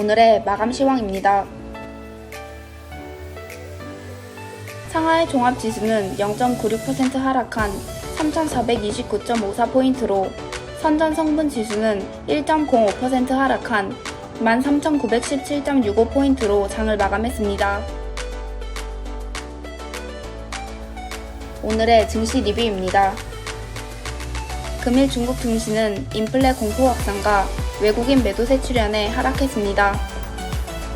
오늘의 마감 시황입니다. 상하이 종합 지수는 0.96% 하락한 3,429.54포인트로 선전 성분 지수는 1.05% 하락한 13,917.65포인트로 장을 마감했습니다. 오늘의 증시 리뷰입니다. 금일 중국 증시는 인플레 공포 확산과 외국인 매도세 출현에 하락했습니다.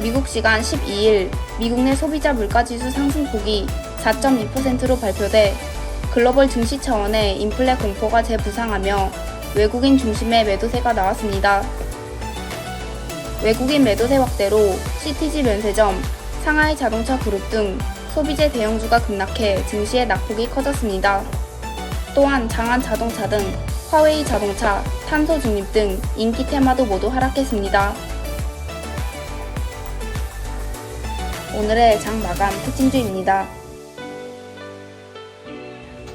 미국 시간 12일 미국 내 소비자 물가지수 상승폭이 4.2%로 발표돼 글로벌 증시 차원의 인플레 공포가 재부상하며 외국인 중심의 매도세가 나왔습니다. 외국인 매도세 확대로 CTG 면세점, 상하이 자동차 그룹 등 소비재 대형주가 급락해 증시의 낙폭이 커졌습니다. 또한 장안 자동차 등 화웨이 자동차, 탄소 중립 등 인기 테마도 모두 하락했습니다. 오늘의 장 마감 특징주입니다.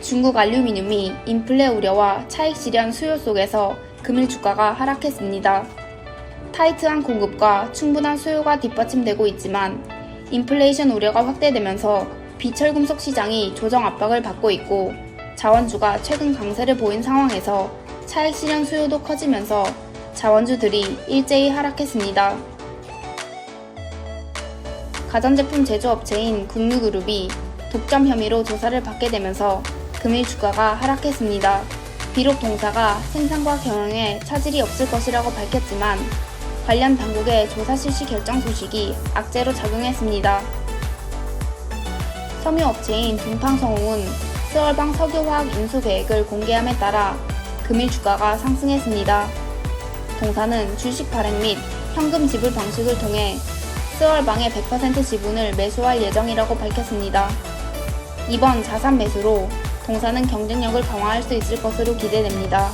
중국 알루미늄이 인플레 우려와 차익 실현 수요 속에서 금일 주가가 하락했습니다. 타이트한 공급과 충분한 수요가 뒷받침되고 있지만 인플레이션 우려가 확대되면서 비철금속 시장이 조정 압박을 받고 있고 자원주가 최근 강세를 보인 상황에서 차익 실현 수요도 커지면서 자원주들이 일제히 하락했습니다. 가전제품 제조업체인 국유그룹이 독점 혐의로 조사를 받게 되면서 금일 주가가 하락했습니다. 비록 동사가 생산과 경영에 차질이 없을 것이라고 밝혔지만 관련 당국의 조사 실시 결정 소식이 악재로 작용했습니다. 섬유업체인 둥팡성웅은 스월방 석유화학 인수 계획을 공개함에 따라 금일 주가가 상승했습니다. 동사는 주식 발행 및 현금 지불 방식을 통해 스월방의 100% 지분을 매수할 예정이라고 밝혔습니다. 이번 자산 매수로 동사는 경쟁력을 강화할 수 있을 것으로 기대됩니다.